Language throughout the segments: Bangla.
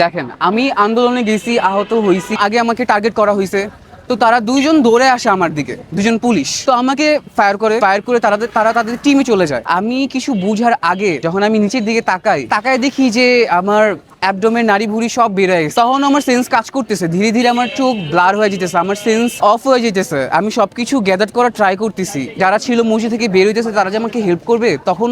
দেখেন, আমি আন্দোলনে গেছি, আহত হয়েছি, আগে আমাকে টার্গেট করা হয়েছে। তো তারা দুইজন দৌড়ে আসে আমার দিকে দুজন পুলিশ। তো আমাকে ফায়ার করে ফায়ার করে তারা তারা তাদের টিমে চলে যায়। আমি কিছু বুঝার আগে যখন আমি নিচের দিকে তাকাই, তাকায় দেখি যে আমার অ্যাবডোমের নারী ভুড়ি সব বের হয়ে গেছে। তখন আমার সেন্স কাজ করতেছে। ধীরে ধীরে আমার চোখ ব্লার হয়ে যেতেছে, আমার সেন্স অফ হয়ে যেতেছে। আমি সবকিছু গ্যাদার করার ট্রাই করতেছি। যারা ছিল মসজিদ থেকে বের হইতেছে, তারা যে আমাকে হেল্প করবে, তখন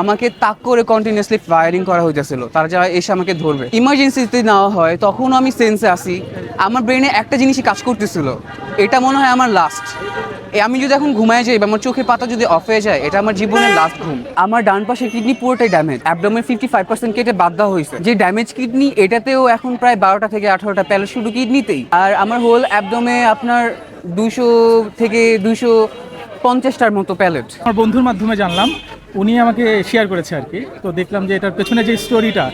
আমাকে তাক করে কন্টিনিউসলি ফায়ারিং করা হইতেছিল। তারা যারা এসে আমাকে ধরবে। ইমার্জেন্সিতে নেওয়া হয় তখন আমি সেন্সে আসি আমার ব্রেনে একটা জিনিসই কাজ করতেছিল। এটা মনে হয় আমার লাস্ট আমি যদি এখন ঘুমায় যাই আমার চোখের পাতা যদি অফ হয়ে যায়, এটা আমার জীবনের লাস্ট ঘুম। আমার ডান পাশের কিডনি পুরোটাই ড্যামেজ অ্যাবডোমের ফিফটি ফাইভ পার্সেন্ট কেটে বাদ দেওয়া হয়েছে। যে ড্যামেজ কিডনি এটাতেও এখন প্রায় বারোটা থেকে আঠারোটা প্যালেট শুধু কিডনিতেই আর আমার হোল অ্যাবডোমে আপনার দুশো থেকে দুশো পঞ্চাশটার মতো প্যালেট আমার বন্ধুর মাধ্যমে জানলাম। উনি আমাকে শেয়ার করেছে আর কি। তো দেখলাম যে এটার পেছনে যে স্টোরিটা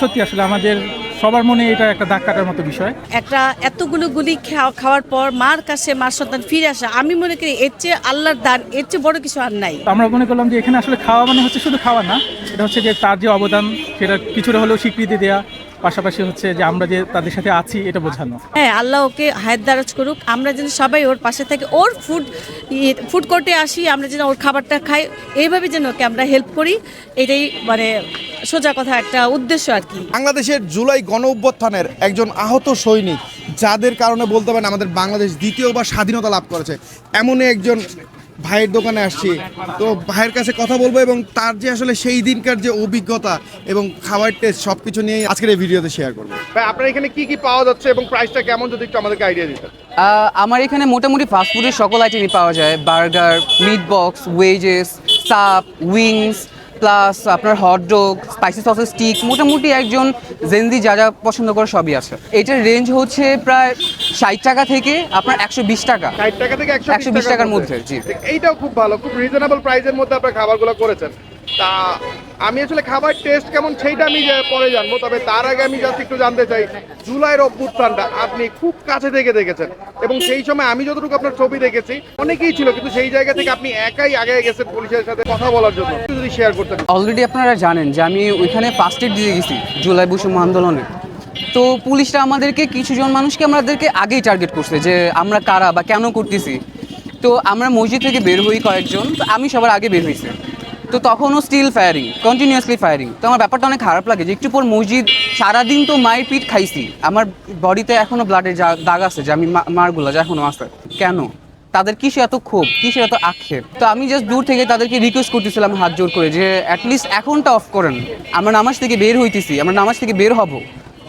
সত্যি আসলে আমাদের সবার মনে এটা একটা দাগ কাটার মতো বিষয়। একটা এতগুলো গুলি খাওয়া- খাওয়ার পর মার কাছে মার সন্তান ফিরে আসা আমি মনে করি এর চেয়ে আল্লাহর দান এর চেয়ে বড় কিছু আর নাই। আমরা মনে করলাম যে এখানে আসলে খাওয়া মানে হচ্ছে শুধু খাওয়া না এটা হচ্ছে যে তার যে অবদান সেটা কিছুটা হলেও স্বীকৃতি দেওয়া পাশাপাশি হচ্ছে যে আমরা যে তাদের সাথে আছি এটা বোঝানো। হ্যাঁ আল্লাহ ওকে হায়াত দারাজ করুক। আমরা যেন সবাই ওর পাশে থাকি ওর ফুড ফুড কোর্টে আসি আমরা যেন ওর খাবারটা খাই এইভাবে যেন ওকে আমরা হেল্প করি এটাই মানে সোজা কথা একটা উদ্দেশ্য আর কি। বাংলাদেশের জুলাই গণ অভ্যুত্থানের একজন আহত সৈনিক যাদের কারণে বলতে পারেন আমাদের বাংলাদেশ দ্বিতীয়বার স্বাধীনতা লাভ করেছে এমনই একজন ভাইয়ের দোকানে আসছি। তো ভাইয়ের কাছে কথা বলব এবং তার যে আসলে সেই দিনকার যে অভিজ্ঞতা এবং খাবার টেস্ট সব কিছু নিয়ে আজকের এই ভিডিওতে শেয়ার করব। ভাই আপনার এখানে কি কি পাওয়া যাচ্ছে এবং প্রাইসটা কেমন যদি একটু আমাদেরকে আইডিয়া দিতে আমার এখানে মোটামুটি ফাস্টফুডের সকল আইটেমই পাওয়া যায়। Burger meat box wedges sub wings plus আপনার hot dog spicy sausage stick মোটামুটি একজন জেনজি যা যা পছন্দ করে সবই আছে। এটার রেঞ্জ হচ্ছে প্রায় ষাট টাকা থেকে আপনার একশো বিশ টাকা। ষাট টাকা থেকে একশো বিশ টাকার মধ্যে, জি। এইটাও খুব ভালো খুব রিজনেবল প্রাইসের মধ্যে আপনার খাবারগুলো করেছেন। তা আমি আসলে খাবার টেস্ট কেমন সেইটা আমি পরে জানব, তবে তার আগে আমি জাস্ট একটু জানতে চাই, জুলাইয়ের অভ্যুত্থানটা আপনি খুব কাছে থেকে দেখেছেন, এবং সেই সময় আমি যতটুকু আপনার ছবি দেখেছি, অনেকেই ছিল, কিন্তু সেই জায়গা থেকে আপনি একাই আগে গেছেন পুলিশের সাথে কথা বলার জন্য। যদি শেয়ার করতেন। অলরেডি আপনারা জানেন যে আমি ওইখানে ফার্স্ট এড দিয়ে গেছি, জুলাই বৈষম্য আন্দোলনে। তো পুলিশরা আমাদেরকে কিছুজন মানুষকে আমাদেরকে আগেই টার্গেট করছে যে আমরা কারা বা কেন করতেছি। তো আমরা মসজিদ থেকে বের হই কয়েকজন, তো আমি সবার আগে বের হয়েছি। তো তখনও স্টিল ফায়ারিং কন্টিনিউয়াসলি ফায়ারিং তো আমার ব্যাপারটা অনেক খারাপ লাগে যে একটু পর মসজিদ, সারাদিন তো মায়ের পিঠ খাইছি। আমার বডিতে এখনও ব্লাডের দাগ আছে, যে আমি মারগুলো যা এখনও আছে। কেন? তাদের কিসে এত ক্ষোভ? কিসে এত আক্ষেপ? তো আমি জাস্ট দূর থেকে তাদেরকে রিকোয়েস্ট করতেছিলাম হাত জোর করে যে অ্যাটলিস্ট এখনটা অফ করেন। আমার নামাজ থেকে বের হইতেছি, আমার নামাজ থেকে বের হব।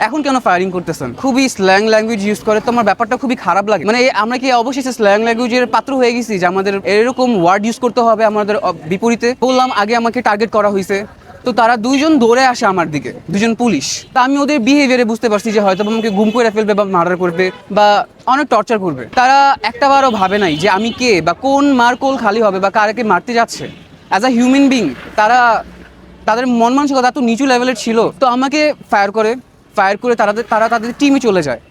এখন কেন ফায়ারিং করতেছেন? খুবই স্ল্যাং ল্যাঙ্গুয়েজ ইউজ করে, তো আমার ব্যাপারটা খুবই খারাপ লাগে। মানে আমরা কি অবশেষে স্ল্যাং ল্যাঙ্গুয়েজের পাত্র হয়ে গেছি যে আমাদের এরকম ওয়ার্ড ইউজ করতে হবে আমাদের বিপরীতে? বললাম, আগে আমাকে টার্গেট করা হয়েছে তো তারা দুইজন দৌড়ে আসে আমার দিকে দুজন পুলিশ। তা আমি ওদের বিহেভিয়ারে বুঝতে পারছি যে হয়তো আমাকে গুম করে ফেলবে বা মার্ডার করবে বা অনেক টর্চার করবে। তারা একটা বারও ভাবে নাই যে আমি কে বা কোন মার কোল খালি হবে বা কারাকে মারতে যাচ্ছে। অ্যাজ আ হিউম্যান বিং তারা তাদের মন মানসিকতা এত নিচু লেভেলের ছিল, তো আমাকে ফায়ার করে। ফায়ার করে তারা তারা তাদের টিমে চলে যায়।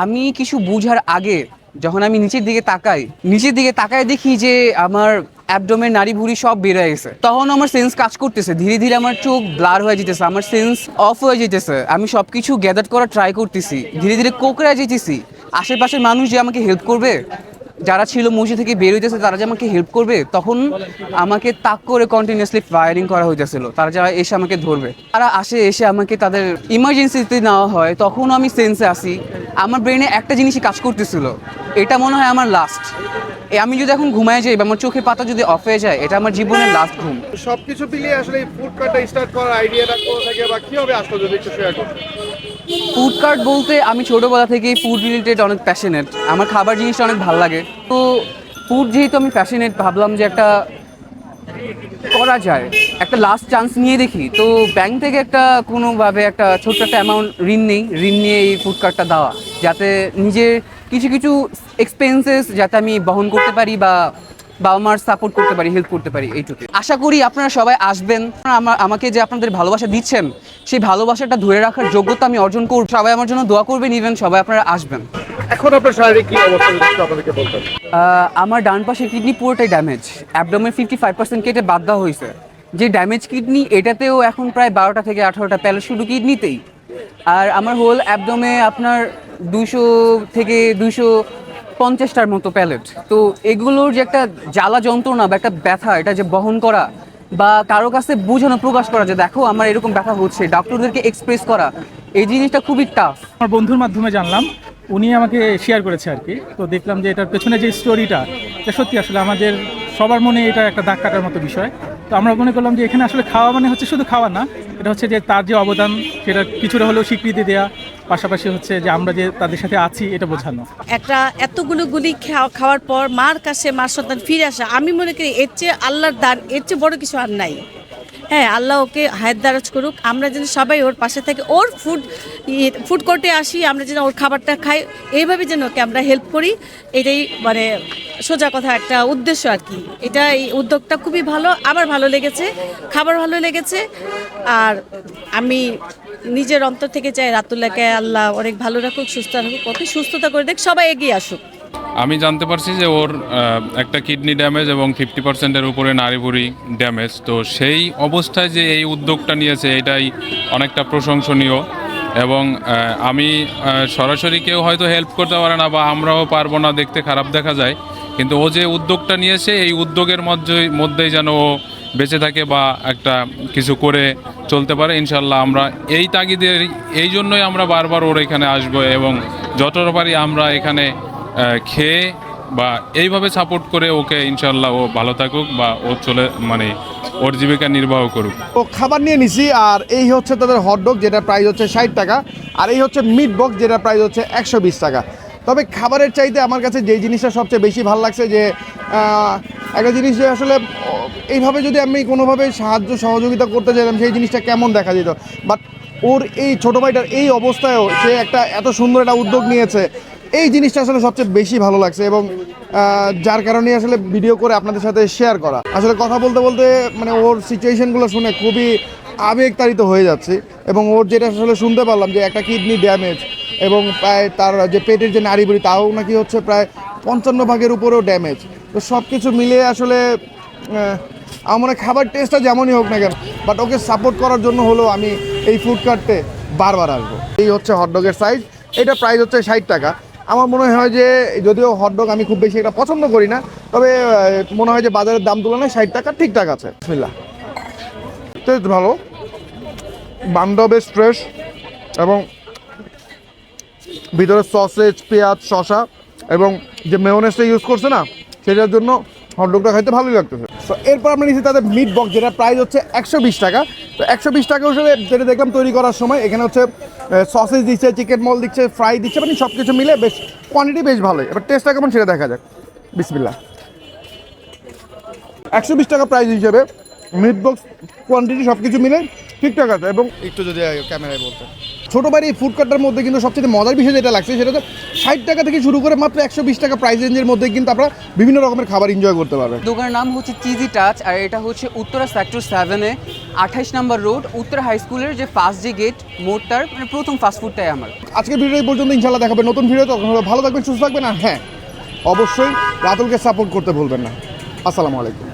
আমি কিছু বুঝার আগে যখন আমি নিচের দিকে তাকাই, নিচের দিকে তাকায় দেখি যে আমার অ্যাবডোমের নারী ভুড়ি সব হয়ে গেছে। তখন আমার সেন্স কাজ করতেছে। ধীরে ধীরে আমার চোখ ব্লার হয়ে যেতেছে, আমার সেন্স অফ হয়ে যেতেছে। আমি সব কিছু গ্যাদার করার ট্রাই করতেছি। ধীরে ধীরে কোকড়া যেতেছি। আশেপাশের মানুষ যে আমাকে হেল্প করবে যারা ছিল মসজিদ থেকে বের হইতেছে, তারা যে আমাকে হেল্প করবে, তখন আমাকে তাক করে কন্টিনিউসলি ফায়ারিং করা হইতেছিল। তারা যারা এসে আমাকে ধরবে। তারা আসে, এসে আমাকে তাদের ইমার্জেন্সিতে নেওয়া হয়। তখন আমি সেন্সে আসি আমার ব্রেনে একটা জিনিসই কাজ করতেছিল। এটা মনে হয় আমার লাস্ট আমি যদি এখন ঘুমায় যাই বা আমার চোখের পাতা যদি অফ হয়ে যায়, এটা আমার জীবনের লাস্ট ঘুম। সবকিছু মিলিয়ে আসলে ফুড কার্টটা স্টার্ট করার আইডিয়াটা কোথা থেকে বা কীভাবে আসলো যদি একটু শেয়ার ফুড কার্ট বলতে আমি ছোটোবেলা থেকেই ফুড রিলেটেড অনেক প্যাশনেট আমার খাবার জিনিসটা অনেক ভালো লাগে। তো ফুড যেহেতু আমি প্যাশনেট ভাবলাম যে একটা করা যায়। একটা লাস্ট চান্স নিয়ে দেখি। তো ব্যাংক থেকে একটা কোনোভাবে একটা ছোট্ট একটা অ্যামাউন্ট ঋণ নেই। ঋণ নিয়ে এই ফুড কার্টটা দেওয়া। যাতে নিজের কিছু কিছু এক্সপেন্সেস যাতে আমি বহন করতে পারি বা বাবা মার সাপোর্ট করতে পারি হেল্প করতে পারি এইটুকু। আশা করি আপনারা সবাই আসবেন। আমার আমাকে যে আপনাদের ভালোবাসা দিচ্ছেন সেই ভালোবাসাটা ধরে রাখার যোগ্যতা আমি অর্জন করব। সবাই আমার জন্য দোয়া করবেন ইভেন সবাই আপনারা আসবেন। এখন আপনার শারীরিক কি অবস্থা একটু আপনাদেরকে আমার ডান পাশের কিডনি পুরোটাই ড্যামেজ অ্যাবডোমের ফিফটি ফাইভ পার্সেন্ট কেটে বাদ দেওয়া হয়েছে। যে ড্যামেজ কিডনি এটাতেও এখন প্রায় বারোটা থেকে আঠারোটা প্যালেট শুধু কিডনিতেই আর আমার হোল অ্যাবডোমে আপনার দুশো থেকে দুশো পঞ্চাশটার মতো প্যালেট। তো এগুলোর যে একটা জ্বালা যন্ত্রণা বা একটা ব্যথা, এটা যে বহন করা বা কারও কাছে বোঝানো, প্রকাশ করা যে দেখো আমার এরকম ব্যথা হচ্ছে ডক্টরদেরকে এক্সপ্রেস করা, এই জিনিসটা খুবই টাফ আমার বন্ধুর মাধ্যমে জানলাম, উনি আমাকে শেয়ার করেছে আর কি। তো দেখলাম যে এটার পেছনে যে স্টোরিটা এটা সত্যি আসলে আমাদের সবার মনে এটা একটা দাগ কাটার মতো বিষয়। তো আমরা মনে করলাম যে এখানে আসলে খাওয়া মানে হচ্ছে শুধু খাওয়া না, এটা হচ্ছে যে তার যে অবদান, সেটা কিছুটা হলেও স্বীকৃতি দেওয়া পাশাপাশি হচ্ছে যে আমরা যে তাদের সাথে আছি, এটা বোঝানো। একটা এতগুলো গুলি খাওয়া- খাওয়ার পর মার কাছে মার সন্তান ফিরে আসা, আমি মনে করি এর চেয়ে আল্লাহর দান, এর চেয়ে বড় কিছু আর নাই। হ্যাঁ আল্লাহ ওকে হায়াত দারাজ করুক। আমরা যেন সবাই ওর পাশে থাকি ওর ফুড ফুড কোর্টে আসি, আমরা যেন ওর খাবারটা খাই, এইভাবে যেন ওকে আমরা হেল্প করি। এটাই মানে সোজা কথা একটা উদ্দেশ্য আর কি। এটা এই উদ্যোগটা খুবই ভালো আমার ভালো লেগেছে, খাবার ভালো লেগেছে। আর আমি নিজের অন্তর থেকে চাই রাতুল্লাহকে আল্লাহ অনেক ভালো রাখুক, সুস্থ রাখুক, ওকে সুস্থতা করে দেখ, সবাই এগিয়ে আসুক। আমি জানতে পারছি যে ওর একটা কিডনি ড্যামেজ এবং ফিফটি পার্সেন্টের উপরে নারীভুরি ড্যামেজ। তো সেই অবস্থায় যে এই উদ্যোগটা নিয়েছে, এটাই অনেকটা প্রশংসনীয় এবং আমি সরাসরি কেউ হয়তো হেল্প করতে পারে না বা আমরাও পারব না দেখতে খারাপ দেখা যায়। কিন্তু ও যে উদ্যোগটা নিয়েছে, এই উদ্যোগের মধ্যে, মধ্যেই যেন ও বেঁচে থাকে বা একটা কিছু করে চলতে পারে ইনশাল্লাহ আমরা এই তাগিদের এই জন্যই আমরা বারবার ওর এখানে আসব এবং যতটা পারি আমরা এখানে খেয়ে বা এইভাবে সাপোর্ট করে ওকে ইনশাল্লাহ ও ভালো থাকুক বা ও চলে মানে ওর জীবিকা নির্বাহ করুক। ও খাবার নিয়ে নিছি, আর এই হচ্ছে তাদের হটডগ যেটা প্রাইস হচ্ছে ষাট টাকা, আর এই হচ্ছে মিট বক্স যেটা প্রাইস হচ্ছে একশো বিশ টাকা। তবে খাবারের চাইতে আমার কাছে যেই জিনিসটা সবচেয়ে বেশি ভালো লাগছে যে একটা জিনিস যে আসলে, এইভাবে যদি আমি কোনোভাবে সাহায্য, সহযোগিতা করতে চাইতাম সেই জিনিসটা কেমন দেখা যেত? বাট ওর এই ছোটো ভাইটার এই অবস্থায়ও সে একটা এত সুন্দর একটা উদ্যোগ নিয়েছে এই জিনিসটা আসলে সবচেয়ে বেশি ভালো লাগছে এবং যার কারণে আসলে ভিডিও করে আপনাদের সাথে শেয়ার করা। আসলে কথা বলতে বলতে মানে ওর সিচুয়েশনগুলো শুনে খুবই আবেগতাড়িত হয়ে যাচ্ছে এবং ওর যেটা আসলে শুনতে পারলাম যে একটা কিডনি ড্যামেজ এবং প্রায় তার যে পেটের যে নাড়িবুড়ি তাও নাকি হচ্ছে প্রায় পঞ্চান্ন ভাগের উপরেও ড্যামেজ তো সব কিছু মিলিয়ে আসলে আমার খাবার টেস্টটা যেমনই হোক না কেন বাট ওকে সাপোর্ট করার জন্য হলেও আমি এই ফুড কার্টে বারবার আসব। এই হচ্ছে হটডগের সাইজ এটা প্রাইস হচ্ছে ষাট টাকা। আমার মনে হয় যে যদিও হটডগ আমি খুব বেশি এটা পছন্দ করি না তবে মনে হয় যে বাজারের দাম তুলনায় ষাট টাকা ঠিকঠাক আছে। টেস্ট ভালো। বান্ডা বেশ ফ্রেশ এবং ভিতরে সসেজ পেঁয়াজ শশা এবং যে মেয়নেসটা ইউজ করছে না সেটার জন্য হটডগটা খাইতে ভালোই লাগতেছে। তো এরপর আমরা নিচ্ছি তাদের মিট বক্স যেটা প্রাইস হচ্ছে একশো বিশ টাকা। তো একশো বিশ টাকা হিসেবে যেটা দেখলাম তৈরি করার সময়, এখানে হচ্ছে সসেজ দিচ্ছে চিকেন মল দিচ্ছে ফ্রাই দিচ্ছে মানে সব কিছু মিলে বেশ কোয়ান্টিটি বেশ ভালোই। এবার টেস্টটা কেমন সেটা দেখা যাক। বিসমিল্লা একশো বিশ টাকা প্রাইস হিসেবে মিট বক্স কোয়ান্টিটি সব কিছু মিলে ঠিকঠাক আছে এবং একটু যদি ক্যামেরায় বলতে ছোটো বাড়ি ফুড কার্টার মধ্যে কিন্তু সবচেয়ে মজার বিষয় যেটা লাগছে সেটা হচ্ছে ষাট টাকা থেকে শুরু করে মাত্র একশো বিশ টাকা প্রাইস রেঞ্জের মধ্যে কিন্তু আপনারা বিভিন্ন রকমের খাবার এনজয় করতে পারবেন। দোকানের নাম হচ্ছে চিজি টাচ আর এটা হচ্ছে উত্তরা সেক্টর সেভেনে আঠাইশ নাম্বার রোড উত্তরা হাই স্কুলের যে ফার্স্ট যে গেট মোড়টার মানে প্রথম ফাস্টফুডটাই আমার। আজকের ভিডিও এই পর্যন্ত ইনশাল্লাহ দেখাবে নতুন ভিডিও তখন ভালো থাকবেন সুস্থ থাকবেন আর হ্যাঁ অবশ্যই রাতুলকে সাপোর্ট করতে ভুলবেন না। আসসালামু আলাইকুম।